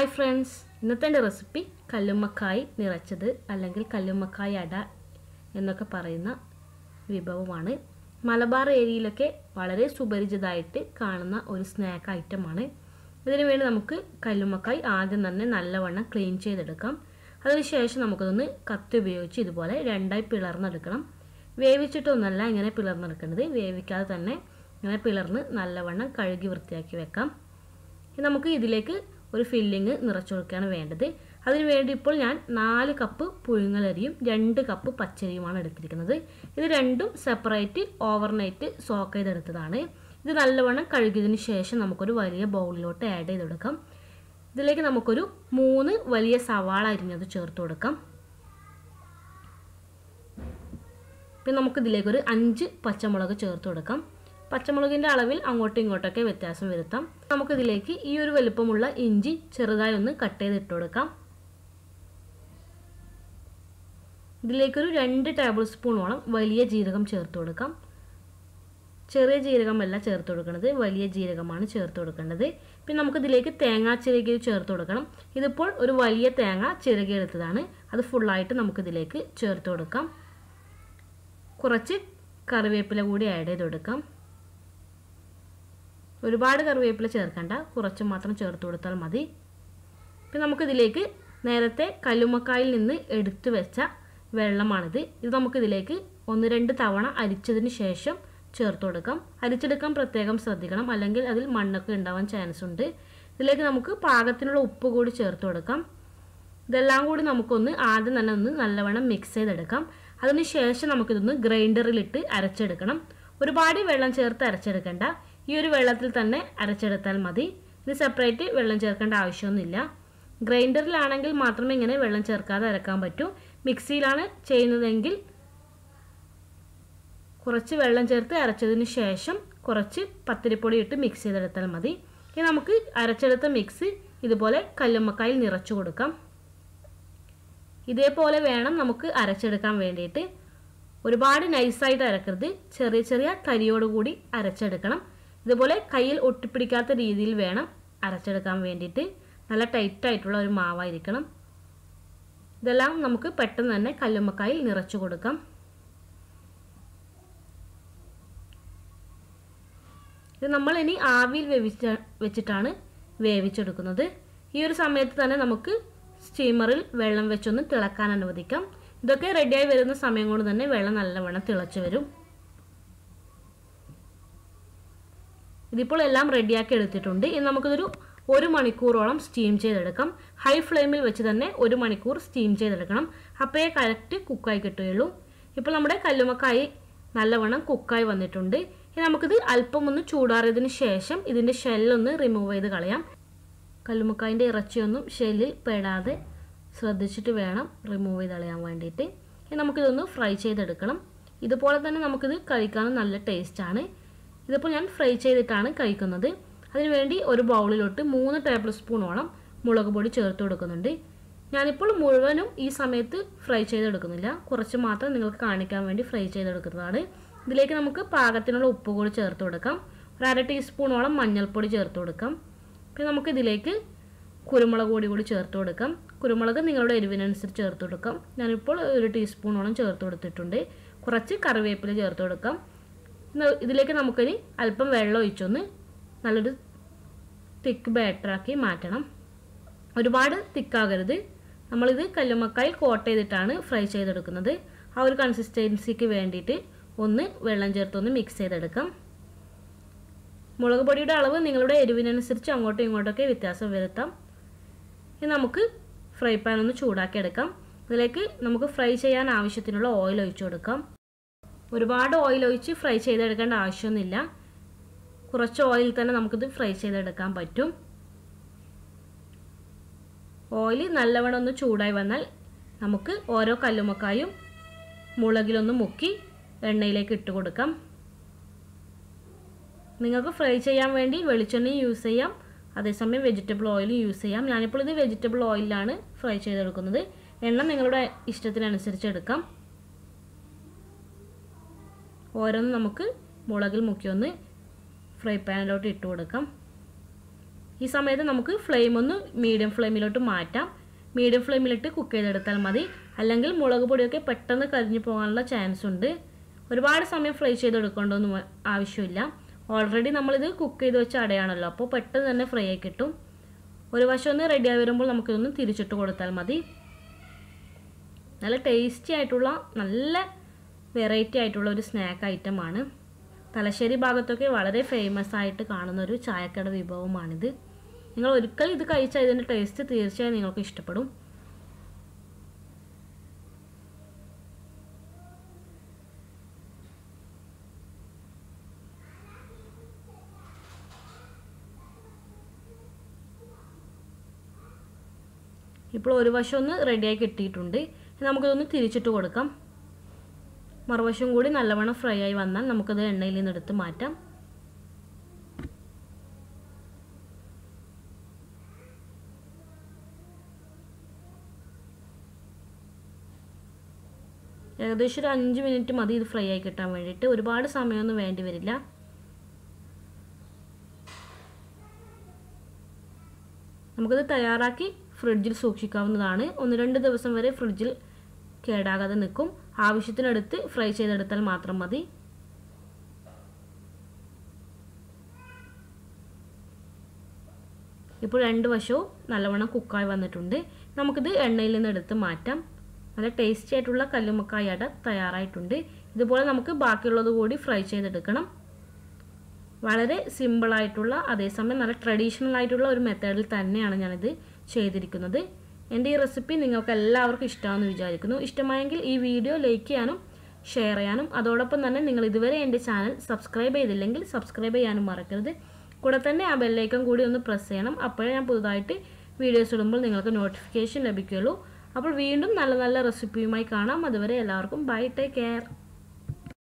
Hi friends ഇന്നത്തെ എന്റെ recipe കല്ലുമ്മക്കായി നിറച്ചത് അല്ലെങ്കിൽ കല്ലുമ്മക്കായി അട എന്നൊക്കെ പറയുന്ന വിഭവമാണ്. മലബാർ ഏരിയയിലൊക്കെ വളരെ സുപരിചിതമായിട്ട് കാണുന്ന ഒരു സ്നാക്ക് ഐറ്റമാണ് ഇതിനു വേണ്ടി നമുക്ക് കല്ലുമ്മക്കായ് ആദ്യം തന്നെ നല്ലവണ്ണം ക്ലീൻ ചെയ്തെടുക്കാം. അതിനുശേഷം നമുക്കതൊന്ന് കത്തി ഉപയോഗിച്ച് ഇതുപോലെ രണ്ടായി പിളർന്നെടുക്കണം. വേവിച്ചിട്ടൊന്നല്ല ഇങ്ങനെ പിളർന്നെടുക്കേണ്ടത്. വേവിക്കാതെ തന്നെ ഇങ്ങനെ പിളർന്ന് നല്ലവണ്ണം കഴുകി വൃത്തിയാക്കി വെക്കാം. നമുക്ക് ഇതിലേക്ക് ഒരു ഫില്ലിങ് നിറച്ചു കൊടുക്കുകയാണ് വേണ്ടത്. അതിന് വേണ്ടി ഇപ്പോൾ ഞാൻ നാല് കപ്പ് പുഴുങ്ങലരിയും രണ്ട് കപ്പ് പച്ചരിയുമാണ് എടുത്തിരിക്കുന്നത്. ഇത് രണ്ടും സെപ്പറേറ്റ് ഓവർനൈറ്റ് സോക്ക് ചെയ്തെടുത്തതാണ്. ഇത് നല്ലവണ്ണം കഴുകിയതിന് ശേഷം നമുക്കൊരു വലിയ ബൗളിലോട്ട് ആഡ് ചെയ്ത് കൊടുക്കാം ഇതിലേക്ക് നമുക്കൊരു മൂന്ന് വലിയ സവാള അരിഞ്ഞത് ചേർത്ത് കൊടുക്കാം. പിന്നെ നമുക്കിതിലേക്കൊരു അഞ്ച് പച്ചമുളക് ചേർത്ത് കൊടുക്കാം. പച്ചമുളകിന്റെ അളവിൽ അങ്ങോട്ടും ഇങ്ങോട്ടൊക്കെ വ്യത്യാസം വരുത്താം. നമുക്കിതിലേക്ക് ഈ ഒരു വലുപ്പമുള്ള ഇഞ്ചി ചെറുതായി ഒന്ന് കട്ട് ചെയ്ത് ഇട്ട് കൊടുക്കാം. ഇതിലേക്കൊരു രണ്ട് ടേബിൾ സ്പൂണോളം വലിയ ജീരകം ചേർത്ത് കൊടുക്കാം. ചെറിയ ജീരകമല്ല ചേർത്ത് കൊടുക്കുന്നത് വലിയ ജീരകമാണ് ചേർത്ത് കൊടുക്കേണ്ടത്. പിന്നെ നമുക്കിതിലേക്ക് തേങ്ങാ ചിരകി ചേർത്ത് കൊടുക്കണം. ഇതിപ്പോൾ ഒരു വലിയ തേങ്ങ ചിരകി എടുത്തതാണ്. അത് ഫുള്ളായിട്ട് നമുക്കിതിലേക്ക് ചേർത്ത് കൊടുക്കാം. കുറച്ച് കറിവേപ്പില കൂടി ആഡ് ചെയ്ത് കൊടുക്കാം. ഒരുപാട് കറിവേപ്പില ചേർക്കണ്ട. കുറച്ച് മാത്രം ചേർത്ത് കൊടുത്താൽ മതി. പിന്നെ നമുക്കിതിലേക്ക് നേരത്തെ കല്ലുമ്മക്കായിൽ നിന്ന് എടുത്തു വെച്ച വെള്ളമാണിത്. ഇത് നമുക്കിതിലേക്ക് ഒന്ന് രണ്ട് തവണ അരിച്ചതിന് ശേഷം ചേർത്ത് കൊടുക്കാം. അരിച്ചെടുക്കാൻ പ്രത്യേകം ശ്രദ്ധിക്കണം. അല്ലെങ്കിൽ അതിൽ മണ്ണൊക്കെ ഉണ്ടാവാൻ ചാൻസ് ഉണ്ട്. ഇതിലേക്ക് നമുക്ക് പാകത്തിനുള്ള ഉപ്പ് കൂടി ചേർത്ത് കൊടുക്കാം. ഇതെല്ലാം കൂടി നമുക്കൊന്ന് ആദ്യം തന്നെ ഒന്ന് നല്ലവണ്ണം മിക്സ് ചെയ്തെടുക്കാം. അതിന് ശേഷം നമുക്കിതൊന്ന് ഗ്രൈൻഡറിലിട്ട് അരച്ചെടുക്കണം. ഒരുപാട് വെള്ളം ചേർത്ത് അരച്ചെടുക്കണ്ട. ഈ ഒരു വെള്ളത്തിൽ തന്നെ അരച്ചെടുത്താൽ മതി. ഇത് സെപ്പറേറ്റ് വെള്ളം ചേർക്കേണ്ട ആവശ്യമൊന്നുമില്ല. ഗ്രൈൻഡറിലാണെങ്കിൽ മാത്രമേ ഇങ്ങനെ വെള്ളം ചേർക്കാതെ അരക്കാൻ പറ്റൂ. മിക്സിയിലാണ് ചെയ്യുന്നതെങ്കിൽ കുറച്ച് വെള്ളം ചേർത്ത് അരച്ചതിന് ശേഷം കുറച്ച് പത്തിരിപ്പൊടി ഇട്ട് മിക്സ് ചെയ്തെടുത്താൽ മതി. ഇനി നമുക്ക് അരച്ചെടുത്ത മിക്സ് ഇതുപോലെ കല്ലുമ്മക്കായിൽ നിറച്ചു കൊടുക്കാം. ഇതേപോലെ വേണം നമുക്ക് അരച്ചെടുക്കാൻ വേണ്ടിയിട്ട്. ഒരുപാട് നൈസായിട്ട് അരക്കരുത്. ചെറിയ ചെറിയ തരിയോടുകൂടി അരച്ചെടുക്കണം. ഇതുപോലെ കയ്യിൽ ഒട്ടിപ്പിടിക്കാത്ത രീതിയിൽ വേണം അരച്ചെടുക്കാൻ വേണ്ടിയിട്ട്. നല്ല ടൈറ്റായിട്ടുള്ള ഒരു മാവായിരിക്കണം. ഇതെല്ലാം നമുക്ക് പെട്ടെന്ന് തന്നെ കല്ലുമ്മക്കായിൽ നിറച്ചു കൊടുക്കാം. ഇത് നമ്മൾ ഇനി ആവിയിൽ വേവിച്ച വെച്ചിട്ടാണ് വേവിച്ചെടുക്കുന്നത്. ഈ ഒരു സമയത്ത് തന്നെ നമുക്ക് സ്റ്റീമറിൽ വെള്ളം വെച്ചൊന്ന് തിളക്കാൻ അനുവദിക്കാം. ഇതൊക്കെ റെഡിയായി വരുന്ന സമയം കൊണ്ട് തന്നെ വെള്ളം നല്ലവണ്ണം തിളച്ചു വരും. ഇതിപ്പോൾ എല്ലാം റെഡിയാക്കി എടുത്തിട്ടുണ്ട്. ഇനി നമുക്കിതൊരു ഒരു മണിക്കൂറോളം സ്റ്റീം ചെയ്തെടുക്കാം. ഹൈ ഫ്ലെയിമിൽ വെച്ച് തന്നെ ഒരു മണിക്കൂർ സ്റ്റീം ചെയ്തെടുക്കണം. അപ്പോഴേ കറക്റ്റ് കുക്കായി കിട്ടുകയുള്ളൂ. ഇപ്പോൾ നമ്മുടെ കല്ലുമക്കായി നല്ലവണ്ണം കുക്കായി വന്നിട്ടുണ്ട്. ഇനി നമുക്കിത് അല്പം ഒന്ന് ചൂടാറിയതിന് ശേഷം ഇതിന്റെ ഷെല്ലൊന്ന് റിമൂവ് ചെയ്ത് കളയാം. കല്ലുമക്കായിന്റെ ഇറച്ചിയൊന്നും ഷെല്ലിൽ പെടാതെ ശ്രദ്ധിച്ചിട്ട് വേണം റിമൂവ് ചെയ്ത് കളയാൻ വേണ്ടിയിട്ട്. ഇനി നമുക്കിതൊന്ന് ഫ്രൈ ചെയ്തെടുക്കണം. ഇതുപോലെ തന്നെ നമുക്കിത് കഴിക്കാനും നല്ല ടേസ്റ്റാണ് ഇതിപ്പോൾ ഞാൻ ഫ്രൈ ചെയ്തിട്ടാണ് കഴിക്കുന്നത്. അതിനുവേണ്ടി ഒരു ബൗളിലോട്ട് മൂന്ന് ടേബിൾ സ്പൂണോളം മുളക് പൊടി ചേർത്ത് കൊടുക്കുന്നുണ്ട്. ഞാനിപ്പോൾ മുഴുവനും ഈ സമയത്ത് ഫ്രൈ ചെയ്തെടുക്കുന്നില്ല. കുറച്ച് മാത്രം നിങ്ങൾക്ക് കാണിക്കാൻ വേണ്ടി ഫ്രൈ ചെയ്തെടുക്കുന്നതാണ്. ഇതിലേക്ക് നമുക്ക് പാകത്തിനുള്ള ഉപ്പ് കൂടി ചേർത്ത് കൊടുക്കാം. ഒരു അര ടീസ്പൂണോളം മഞ്ഞൾപ്പൊടി ചേർത്ത് കൊടുക്കാം. പിന്നെ നമുക്ക് ഇതിലേക്ക് കുരുമുളക് പൊടി കൂടി ചേർത്ത് കൊടുക്കാം. കുരുമുളക് നിങ്ങളുടെ എരിവിനനുസരിച്ച് ചേർത്ത് കൊടുക്കാം. ഞാനിപ്പോൾ ഒരു ടീസ്പൂണോളം ചേർത്ത് കൊടുത്തിട്ടുണ്ട്. കുറച്ച് കറിവേപ്പില ചേർത്ത് കൊടുക്കാം. ഇതിലേക്ക് നമുക്കിനി അല്പം വെള്ളം ഒഴിച്ചൊന്ന് നല്ലൊരു തിക്ക് ബാറ്ററാക്കി മാറ്റണം. ഒരുപാട് തിക്കാകരുത് നമ്മളിത് കല്ലുമക്കായി കോട്ട് ചെയ്തിട്ടാണ് ഫ്രൈ ചെയ്തെടുക്കുന്നത്. ആ ഒരു കൺസിസ്റ്റൻസിക്ക് വേണ്ടിയിട്ട് ഒന്ന് വെള്ളം ചേർത്തൊന്ന് മിക്സ് ചെയ്തെടുക്കാം. മുളക് പൊടിയുടെ അളവ് നിങ്ങളുടെ എരിവിനനുസരിച്ച് അങ്ങോട്ടും ഇങ്ങോട്ടൊക്കെ വ്യത്യാസം വരുത്താം. ഇനി നമുക്ക് ഫ്രൈ പാൻ ഒന്ന് ചൂടാക്കി എടുക്കാം ഇതിലേക്ക് നമുക്ക് ഫ്രൈ ചെയ്യാൻ ആവശ്യത്തിനുള്ള ഓയിൽ ഒഴിച്ചു കൊടുക്കാം. ഒരുപാട് ഓയിൽ ഒഴിച്ച് ഫ്രൈ ചെയ്തെടുക്കേണ്ട ആവശ്യമൊന്നുമില്ല. കുറച്ച് ഓയിൽ തന്നെ നമുക്കിത് ഫ്രൈ ചെയ്തെടുക്കാൻ പറ്റും. ഓയിൽ നല്ലവണ്ണം ഒന്ന് ചൂടായി വന്നാൽ നമുക്ക് ഓരോ കല്ലുമക്കായും മുളകിലൊന്ന് മുക്കി എണ്ണയിലേക്ക് ഇട്ട് കൊടുക്കാം. നിങ്ങൾക്ക് ഫ്രൈ ചെയ്യാൻ വേണ്ടി വെളിച്ചെണ്ണയും യൂസ് ചെയ്യാം. അതേസമയം വെജിറ്റബിൾ ഓയിലും യൂസ് ചെയ്യാം. ഞാനിപ്പോൾ ഇത് വെജിറ്റബിൾ ഓയിലാണ് ഫ്രൈ ചെയ്തെടുക്കുന്നത്. എണ്ണ നിങ്ങളുടെ ഇഷ്ടത്തിനനുസരിച്ച് എടുക്കാം. ഓരോന്ന് നമുക്ക് മുളകിൽ മുക്കി ഒന്ന് ഫ്രൈ പാനിലോട്ട് ഇട്ട് കൊടുക്കാം. ഈ സമയത്ത് നമുക്ക് ഫ്ലെയിം ഒന്ന് മീഡിയം ഫ്ലെയിമിലോട്ട് മാറ്റാം. മീഡിയം ഫ്ലെയിമിലിട്ട് കുക്ക് ചെയ്തെടുത്താൽ മതി. അല്ലെങ്കിൽ മുളക് പൊടിയൊക്കെ പെട്ടെന്ന് കരിഞ്ഞു പോകാനുള്ള ചാൻസ് ഉണ്ട്. ഒരുപാട് സമയം ഫ്രൈ ചെയ്തെടുക്കേണ്ടൊന്നും ആവശ്യമില്ല. ഓൾറെഡി നമ്മളിത് കുക്ക് ചെയ്ത് വെച്ച അടയാണല്ലോ. അപ്പോൾ പെട്ടെന്ന് തന്നെ ഫ്രൈ ആയി കിട്ടും. ഒരു വശം ഒന്ന് റെഡി ആയി വരുമ്പോൾ നമുക്കിതൊന്ന് തിരിച്ചിട്ട് കൊടുത്താൽ മതി. നല്ല ടേസ്റ്റി ആയിട്ടുള്ള നല്ല വെറൈറ്റി ആയിട്ടുള്ള ഒരു സ്നാക്ക് ഐറ്റം ആണ് തലശ്ശേരി ഭാഗത്തൊക്കെ വളരെ ഫേമസ് ആയിട്ട് കാണുന്ന ഒരു ചായക്കട വിഭവമാണിത്. നിങ്ങൾ ഒരിക്കൽ ഇത് കഴിച്ചാൽ ഇതിന്റെ ടേസ്റ്റ് തീർച്ചയായും നിങ്ങൾക്ക് ഇഷ്ടപ്പെടും. ഇപ്പോൾ ഒരു വശം ഒന്ന് റെഡിയായി കിട്ടിയിട്ടുണ്ട്. നമുക്കിതൊന്ന് തിരിച്ചിട്ട് കൊടുക്കാം. മറുവശം കൂടി നല്ലവണ്ണം ഫ്രൈ ആയി വന്നാൽ നമുക്കത് എണ്ണയിൽ നിന്ന് എടുത്ത് മാറ്റാം. ഏകദേശം ഒരു അഞ്ച് മിനിറ്റ് മതി ഇത് ഫ്രൈ ആയി കിട്ടാൻ വേണ്ടിയിട്ട്. ഒരുപാട് സമയമൊന്നും വേണ്ടി വരില്ല. നമുക്കത് തയ്യാറാക്കി ഫ്രിഡ്ജിൽ സൂക്ഷിക്കാവുന്നതാണ്. ഒന്ന് രണ്ട് ദിവസം വരെ ഫ്രിഡ്ജിൽ കേടാകാതെ നിൽക്കും. ആവശ്യത്തിനടുത്ത് ഫ്രൈ ചെയ്തെടുത്താൽ മാത്രം മതി. ഇപ്പോൾ രണ്ട് വശവും നല്ലവണ്ണം കുക്കായി വന്നിട്ടുണ്ട്. നമുക്കിത് എണ്ണയിൽ നിന്ന് എടുത്ത് മാറ്റാം. നല്ല ടേസ്റ്റി ആയിട്ടുള്ള കല്ലുമക്കായ അട തയ്യാറായിട്ടുണ്ട്. ഇതുപോലെ നമുക്ക് ബാക്കിയുള്ളത് കൂടി ഫ്രൈ ചെയ്തെടുക്കണം. വളരെ സിമ്പിളായിട്ടുള്ള അതേസമയം നല്ല ട്രഡീഷണൽ ആയിട്ടുള്ള ഒരു മെത്തേഡിൽ തന്നെയാണ് ഞാനിത് ചെയ്തിരിക്കുന്നത്. എന്റെ ഈ റെസിപ്പി നിങ്ങൾക്ക് എല്ലാവർക്കും ഇഷ്ടമാണെന്ന് വിചാരിക്കുന്നു. ഇഷ്ടമായെങ്കിൽ ഈ വീഡിയോ ലൈക്ക് ചെയ്യാനും ഷെയർ ചെയ്യാനും അതോടൊപ്പം തന്നെ നിങ്ങൾ ഇതുവരെ എന്റെ ചാനൽ സബ്സ്ക്രൈബ് ചെയ്തില്ലെങ്കിൽ സബ്സ്ക്രൈബ് ചെയ്യാനും മറക്കരുത്. കൂടെ തന്നെ ആ ബെല്ലൈക്കൺ കൂടി ഒന്ന് പ്രസ് ചെയ്യണം. അപ്പോഴേ ഞാൻ പുതുതായിട്ട് വീഡിയോസ് ഇടുമ്പോൾ നിങ്ങൾക്ക് നോട്ടിഫിക്കേഷൻ ലഭിക്കുകയുള്ളൂ. അപ്പോൾ വീണ്ടും നല്ല നല്ല റെസിപ്പിയുമായി കാണാം. അതുവരെ എല്ലാവർക്കും ബൈ ടേക്ക് കെയർ